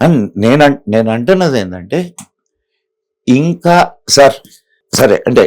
అని నేను నేను అంటున్నది ఏంటంటే ఇంకా సార్ సరే అంటే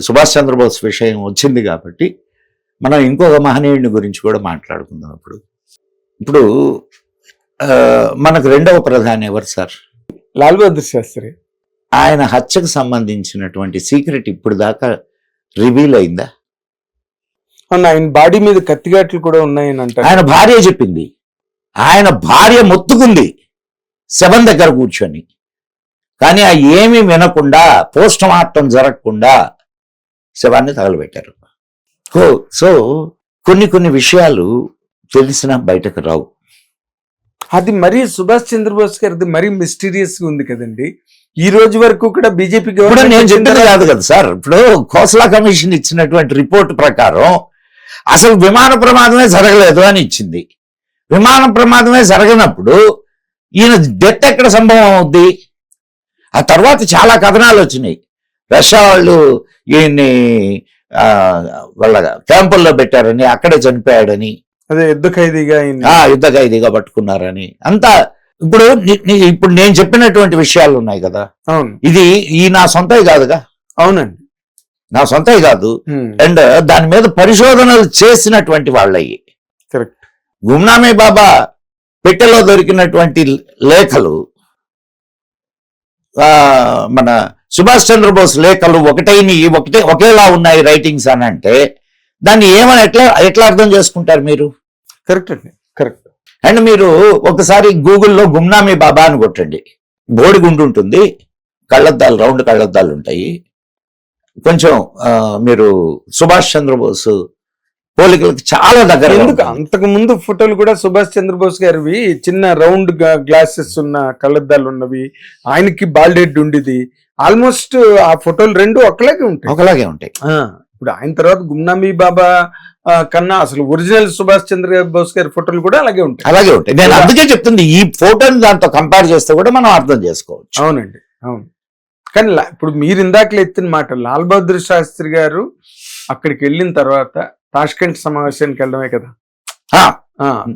సుభాష్ చంద్రబోస్ విషయం వచ్చింది కాబట్టి మనం ఇంకొక మహనీయుడిని గురించి కూడా మాట్లాడుకుందాం ఇప్పుడు. ఇప్పుడు మనకు రెండవ ప్రధాని ఎవరు సార్? లాల్ బహదూర్ శాస్త్రి. ఆయన హత్యకు సంబంధించినటువంటి సీక్రెట్ ఇప్పుడు దాకా రివీల్ అయిందా? ఆయన బాడీ మీద కత్తిగాట్లు కూడా ఉన్నాయని అంటారు. ఆయన భార్య చెప్పింది. ఆయన భార్య మొత్తుకుంది. శవం దగ్గర కూర్చొని. కానీ ఆ ఏమీ వినకుండా పోస్ట్ మార్టం జరగకుండా శవాన్ని తగలబెట్టారు. సో సో కొన్ని కొన్ని విషయాలు తెలిసిన బయటకు రావు. అది మరీ సుభాష్ చంద్రబోస్ గారిది మరీ మిస్టీరియస్గా ఉంది కదండి. ఈ రోజు వరకు కూడా బీజేపీ ఇప్పుడు నేను చెప్పింది కాదు? కదా సార్. ఇప్పుడు ఖోస్లా కమిషన్ ఇచ్చినటువంటి రిపోర్ట్ ప్రకారం అసలు విమాన ప్రమాదమే జరగలేదు అని ఇచ్చింది. విమాన ప్రమాదమే జరగనప్పుడు ఈయన డెత్ ఎక్కడ సంభవం అవుద్ది? ఆ తర్వాత చాలా కథనాలు వచ్చినాయి. రష్యా వాళ్ళు ఈయన్ని వాళ్ళ క్యాంపుల్లో పెట్టారని అక్కడే చనిపోయాడని. అదే యుద్ధ ఖైదీగా యుద్ధ ఖైదీగా పట్టుకున్నారని. అంతా ఇప్పుడు ఇప్పుడు నేను చెప్పినటువంటి విషయాలు ఉన్నాయి కదా. ఇది ఈ నా సొంతవి కాదుగా? అవునండి. నా సొంతవి కాదు. అండ్ దాని మీద పరిశోధనలు చేసినటువంటి వాళ్ళవి కరెక్ట్. గుమ్నామీ బాబా పెట్టెలో దొరికినటువంటి లేఖలు మన సుభాష్ చంద్రబోస్ లేఖలు ఒకటైన ఒకటే ఒకేలా ఉన్నాయి రైటింగ్స్ అని అంటే దాన్ని ఏమని ఎట్లా ఎట్లా అర్థం చేసుకుంటారు మీరు? కరెక్ట్ అండి. కరెక్ట్. అండ్ మీరు ఒకసారి గూగుల్లో గుమ్నామీ బాబా అని కొట్టండి. బోడిగుండు ఉంటుంది కళ్ళద్దాలు రౌండ్ కళ్ళద్దాలు ఉంటాయి. కొంచెం మీరు సుభాష్ చంద్రబోస్ పోలికలకు చాలా దగ్గర ఎందుకు? అంతకు ముందు ఫోటోలు కూడా సుభాష్ చంద్రబోస్ గారివి. చిన్న రౌండ్ గ్లాసెస్ ఉన్న కళ్ళద్దాలు ఉన్నవి. ఆయనకి బాల్డెడ్ ఉండేది. ఆల్మోస్ట్ ఆ ఫోటోలు రెండు ఒకలాగే ఉంటాయి. ఒకలాగే ఉంటాయి. ఆ, ఇప్పుడు ఆయన తర్వాత గుమ్నామీ బాబా కన్నా అసలు ఒరిజినల్ సుభాష్ చంద్ర బోస్ గారి ఫోటోలు కూడా అలాగే ఉంటాయి. అలాగే ఉంటాయి. నేను అందుకే చెప్తుంది ఈ ఫోటోని దాంతో కంపేర్ చేస్తే కూడా మనం అర్థం చేసుకోవచ్చు. అవునండి అవును. కానీ ఇప్పుడు మీరు ఇందాకలు ఎత్తిన మాట లాల్ బహదూర్ శాస్త్రి గారు అక్కడికి వెళ్ళిన తర్వాత తాష్కెంట్ సమావేశానికి వెళ్ళడమే కదా.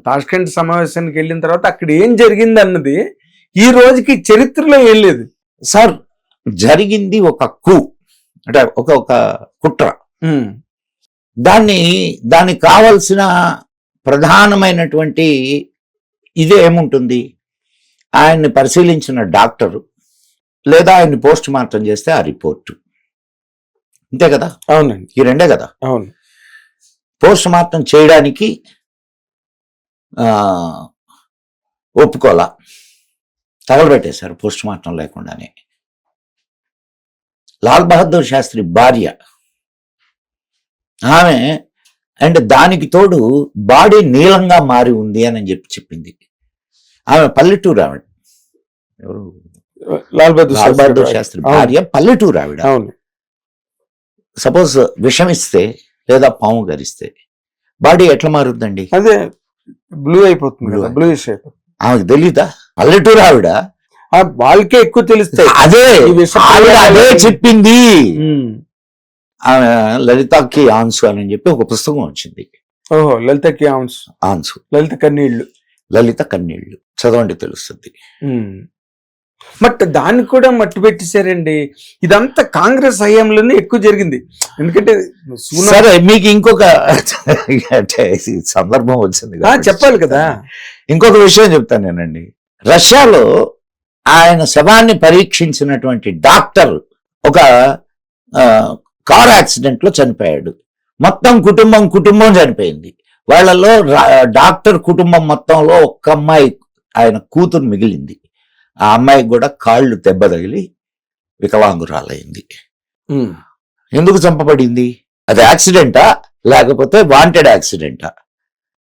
తాష్కెంట్ సమావేశానికి వెళ్ళిన తర్వాత అక్కడ ఏం జరిగింది అన్నది ఈ రోజుకి చరిత్రలో ఏం లేదు సార్ జరిగింది ఒక కు అంటే ఒక ఒక కుట్ర. దాన్ని దానికి కావలసిన ప్రధానమైనటువంటి ఇదే ఏముంటుంది? ఆయన్ని పరిశీలించిన డాక్టరు లేదా ఆయన్ని పోస్ట్ మార్టం చేస్తే ఆ రిపోర్టు. అంతే కదా? అవునండి. ఈ రెండే కదా? అవును. పోస్ట్ మార్టం చేయడానికి ఆ, ఒప్పుకోలా. తగలబెట్టేశారు పోస్ట్ మార్టం లేకుండానే. లాల్ బహదూర్ శాస్త్రి భార్య. ఆమె అండ్ దానికి తోడు బాడీ నీలంగా మారి ఉంది అని చెప్పి చెప్పింది. ఆమె పల్లెటూరు ఆవిడ. ఎవరు? లాల్ బహదూర్ బహదూర్ శాస్త్రి. భార్య పల్లెటూరు ఆవిడ. అవును. సపోజ్ విషమిస్తే లేదా పాము గరిస్తే. బాడీ ఎట్లా మారుద్దండి? అదే బ్లూ అయిపోతుంది బ్లూ ఆమెకు తెలీదా? పల్లెటూరు ఆవిడ. వాళ్ళకే ఎక్కువ తెలుస్తాయి. అదే ఆవిడ అదే చెప్పింది. లలితాకి ఆన్సు అని చెప్పి ఒక పుస్తకం వచ్చింది. ఓహో లలితకి ఆన్స్. ఆన్సు. లలిత కన్నీళ్ళు లలిత కన్నీళ్ళు చదవండి తెలుస్తుంది. బట్ దాన్ని కూడా మట్టి పెట్టేశారండి. ఇదంతా కాంగ్రెస్ హయాంలోనే ఎక్కువ జరిగింది. ఎందుకంటే సరే మీకు ఇంకొక అంటే సందర్భం వచ్చింది చెప్పాలి కదా. ఇంకొక విషయం చెప్తాను నేనండి. రష్యాలో ఆయన శవాన్ని పరీక్షించినటువంటి డాక్టర్ ఒక కార్ యాక్సిడెంట్లో చనిపోయాడు. మొత్తం కుటుంబం కుటుంబం చనిపోయింది. వాళ్ళలో డాక్టర్ కుటుంబం మొత్తంలో ఒక్క అమ్మాయి ఆయన కూతురు మిగిలింది. ఆ అమ్మాయికి కూడా కాళ్ళు దెబ్బ తగిలి వికలాంగురాలైంది. ఎందుకు చంపబడింది? అది యాక్సిడెంటా? లేకపోతే wanted యాక్సిడెంటా?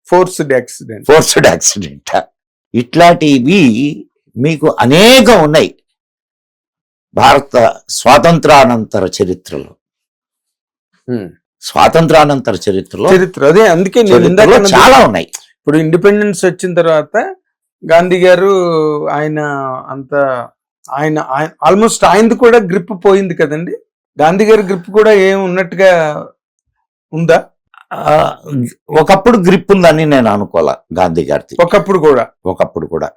Forced accident. Forced accident? ఇట్లాంటివి మీకు అనేకం ఉన్నాయి. భారత స్వాతంత్రానంతర చరిత్రలో. స్వాతంత్రానంతర చరిత్రలో చరిత్ర. అదే అందుకే చాలా ఉన్నాయి. ఇప్పుడు ఇండిపెండెన్స్ వచ్చిన తర్వాత గాంధీ గారు ఆయన అంత ఆయన ఆల్మోస్ట్ ఆయనది కూడా గ్రిప్ పోయింది కదండి? గాంధీ గారి గ్రిప్ కూడా ఏం ఉన్నట్టుగా ఉందా? ఒకప్పుడు గ్రిప్ ఉందని నేను అనుకోలే గాంధీ గారిది. ఒకప్పుడు కూడా? ఒకప్పుడు కూడా.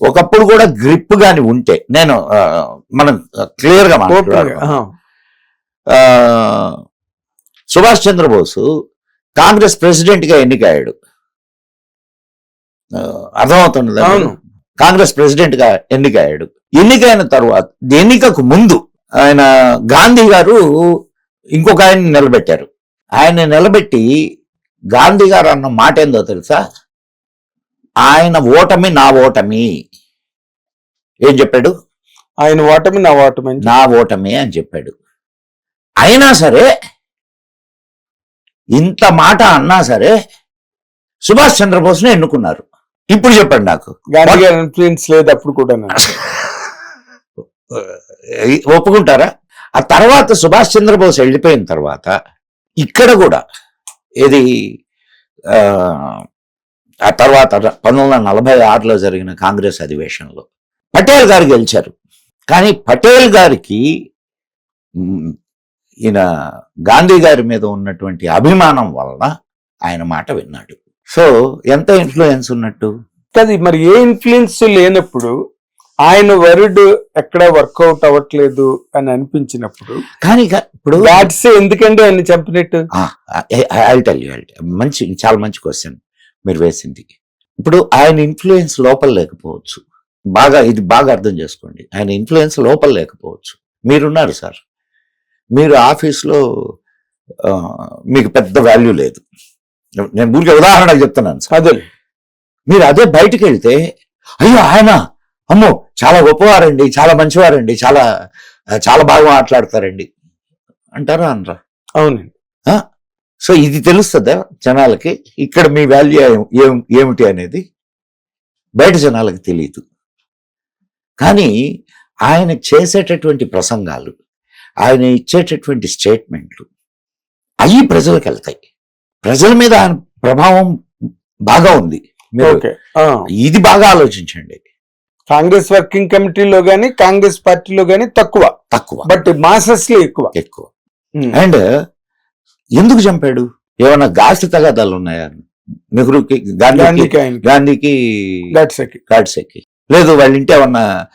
ఒకప్పుడు కూడా గ్రిప్ గాని ఉంటే నేను మనం క్లియర్గా సుభాష్ చంద్రబోసు కాంగ్రెస్ ప్రెసిడెంట్గా ఎన్నికయ్యాడు. అవును. కాంగ్రెస్ ప్రెసిడెంట్గా ఎన్నికయ్యాడు. ఎన్నికైన తర్వాత ఎన్నికకు ముందు ఆయన గాంధీ గారు ఇంకొక ఆయన నిలబెట్టారు. ఆయన నిలబెట్టి గాంధీ గారు అన్న మాట ఏందో తెలుసా? ఆయన ఓటమి నా ఓటమి. ఏం చెప్పాడు? ఆయన ఓటమి నా ఓటమి నా ఓటమి అని చెప్పాడు. అయినా సరే ఇంత మాట అన్నా సరే సుభాష్ చంద్రబోస్ని ఎన్నుకున్నారు. ఇప్పుడు చెప్పండి నాకు. గాంధీ గారి ఇన్ఫ్లుయెన్స్ లేదు అప్పుడు కూడా ఒప్పుకుంటారా? ఆ తర్వాత సుభాష్ చంద్రబోస్ వెళ్ళిపోయిన తర్వాత ఇక్కడ కూడా ఇది ఆ, తర్వాత పంతొమ్మిది వందల నలభై ఆరులో జరిగిన కాంగ్రెస్ అధివేశంలో పటేల్ గారు గెలిచారు. కానీ పటేల్ గారికి ఈయన గాంధీ గారి మీద ఉన్నటువంటి అభిమానం వలన ఆయన మాట విన్నాడు. సో ఎంత ఇన్ఫ్లుయెన్స్ ఉన్నట్టు? అది మరి ఏ ఇన్ఫ్లుయెన్స్ లేనప్పుడు ఆయన వర్డ్ ఎక్కడ వర్కౌట్ అవ్వట్లేదు అని అనిపించినప్పుడు కానీ ఇప్పుడు గాడ్స్ ఎందుకంటే ఆయన చంపినట్టు? టెల్ యూ మంచి చాలా మంచి క్వశ్చన్ మీరు వేసింది ఇప్పుడు ఆయన ఇన్ఫ్లుయెన్స్ లోపల లేకపోవచ్చు. బాగా ఇది బాగా అర్థం చేసుకోండి. ఆయన ఇన్ఫ్లుయెన్స్ లోపల లేకపోవచ్చు. మీరున్నారు సార్ మీరు ఆఫీస్లో మీకు పెద్ద వాల్యూ లేదు. నేను ఊరికే ఉదాహరణకు చెప్తున్నాను. అదే. మీరు అదే బయటికి వెళ్తే అయ్యో ఆయన అమ్మో చాలా గొప్పవారండి చాలా మంచివారండి చాలా చాలా బాగా మాట్లాడతారండి. అంటారా అనరా? అవునండి. సో ఇది తెలుస్తుందా జనాలకి? ఇక్కడ మీ వాల్యూ ఏం ఏమిటి అనేది? బయట జనాలకు తెలియదు కానీ ఆయన చేసేటటువంటి ప్రసంగాలు ఆయన ఇచ్చేటటువంటి స్టేట్మెంట్లు అవి ప్రజలకు వెళ్తాయి. ప్రజల మీద ఆయన ప్రభావం బాగా ఉంది. మీరు ఇది బాగా ఆలోచించండి. కాంగ్రెస్ వర్కింగ్ కమిటీలో గానీ కాంగ్రెస్ పార్టీలో గానీ తక్కువ. తక్కువ. బట్ మాసెస్లో ఎక్కువ. ఎక్కువ. అండ్ ఎందుకు చంపాడు? ఏమైనా గాసి తగాదాలు ఉన్నాయా? నెహ్రూకి గాంధీకి గాంధీకి గాడ్సేకి. గాడ్సేకి. లేదు వాళ్ళ ఇంటి ఏమన్నా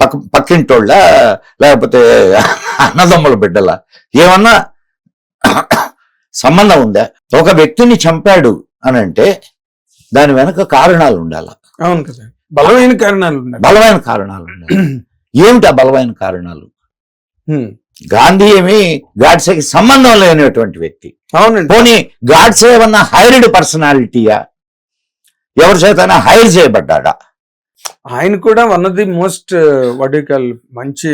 పక్క పక్కింటోళ్ళ? లేకపోతే అన్నదమ్ముల బిడ్డల? ఏమన్నా సంబంధం ఉందా? ఒక వ్యక్తిని చంపాడు అని అంటే దాని వెనక కారణాలు ఉండాల? అవును కదా. బలమైన కారణాలు బలమైన కారణాలు ఏమిటి ఆ బలమైన కారణాలు. గాంధీ ఏమి గాడ్సేకి సంబంధం లేనటువంటి వ్యక్తి. అవునండి. పోనీ గాడ్సే ఏమన్నా హైర్డ్ పర్సనాలిటీయా? ఎవరి చేతైనా హైర్ చేయబడ్డాడా? ఆయన కూడా one of the most what call మంచి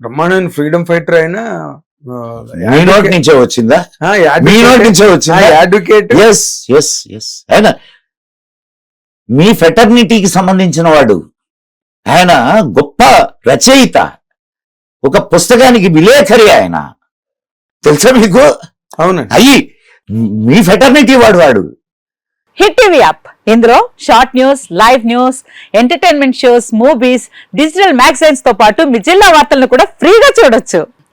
బ్రహ్మాండమైన ఫ్రీడమ్ ఫైటర్ అయినా నోటి నుంచే వచ్చిందా? మీ నోటి నుంచే వచ్చిందా? అడ్వకేట్ ఎస్ ఎస్ ఎస్ ఆయన మీ ఫెటర్నిటీకి సంబంధించిన వాడు ఆయన గొప్ప రచయిత ఒక పుస్తకానికి విలేఖరి ఆయన. తెలుసా మీకు? అవునండి. అయ్యి మీ ఫెటర్నిటీ వాడు వాడు. Hit TV app. ఇందులో short news live news entertainment shows movies digital మ్యాగజైన్స్తో పాటు మీ జిల్లా వార్తలను కూడా ఫ్రీగా చూడొచ్చు.